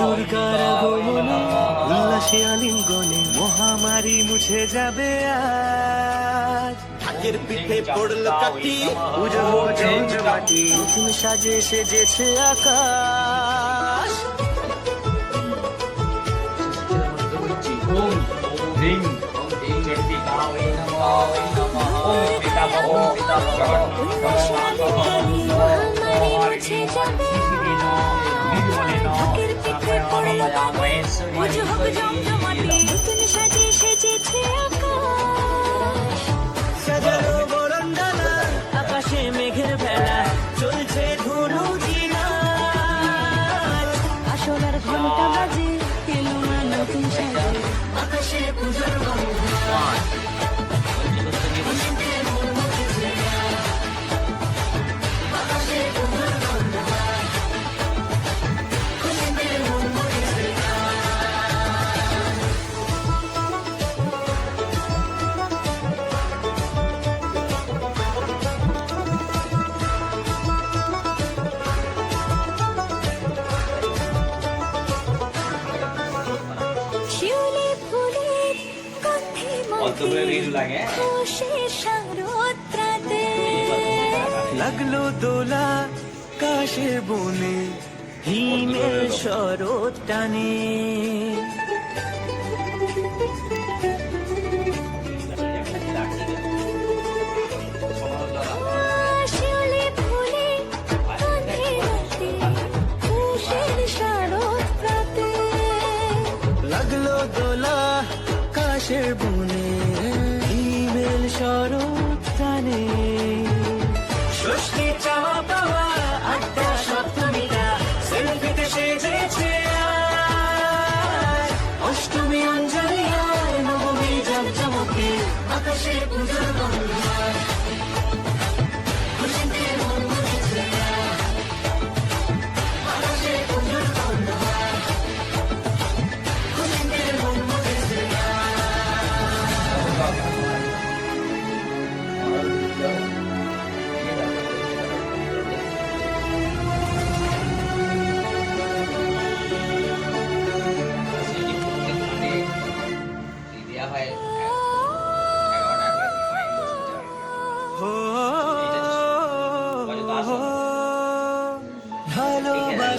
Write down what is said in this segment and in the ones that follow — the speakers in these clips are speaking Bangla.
দুর্গার আগমনে উল্লাসে আলিঙ্গনে মহামারী মুছে যাবে আজ ঢাকের পিঠে পড়ল কাটি পুজো জমজমাটি নতুন সাজে সেজেছে আকাশ ওম হ্রিং Would you hug a dum dum? লাগল দোলা কাশের বনে হিমের শরৎ টানে। লাগল দোলা কাশের বনে 可是，不能动摇。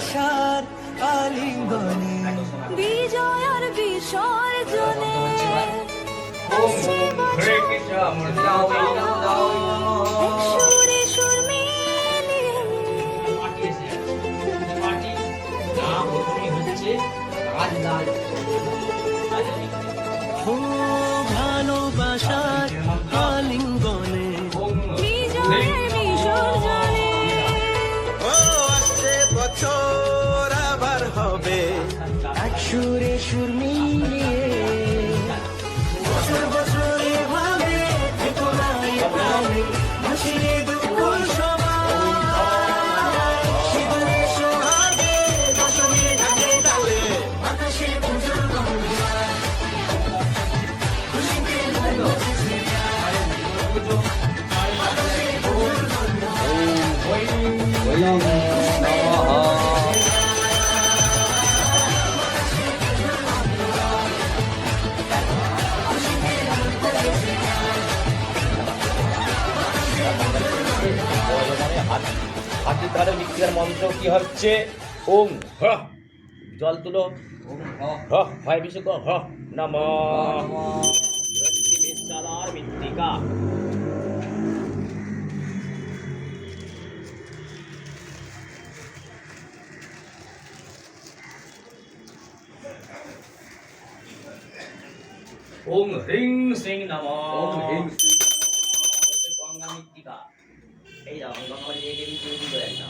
ভালোবাসার আলিঙ্গনে বিজয় আর বিসর্জনে। ভালোবাসার আলিঙ্গনে বিজয়ের বিসর্জনে। হাতির ধারে মৃত্তিকার মন্ত্র কি হচ্ছে ওম হ জল তুলো হ হয় বিশুক হ নম মৃত্তিকা ওম হ্রিং শ্রিং নম ওম হ্রিং গঙ্গা মৃত্তিকা এই দাও আমি গঙ্গা দিয়ে গেলি দিয়ে দিল একটা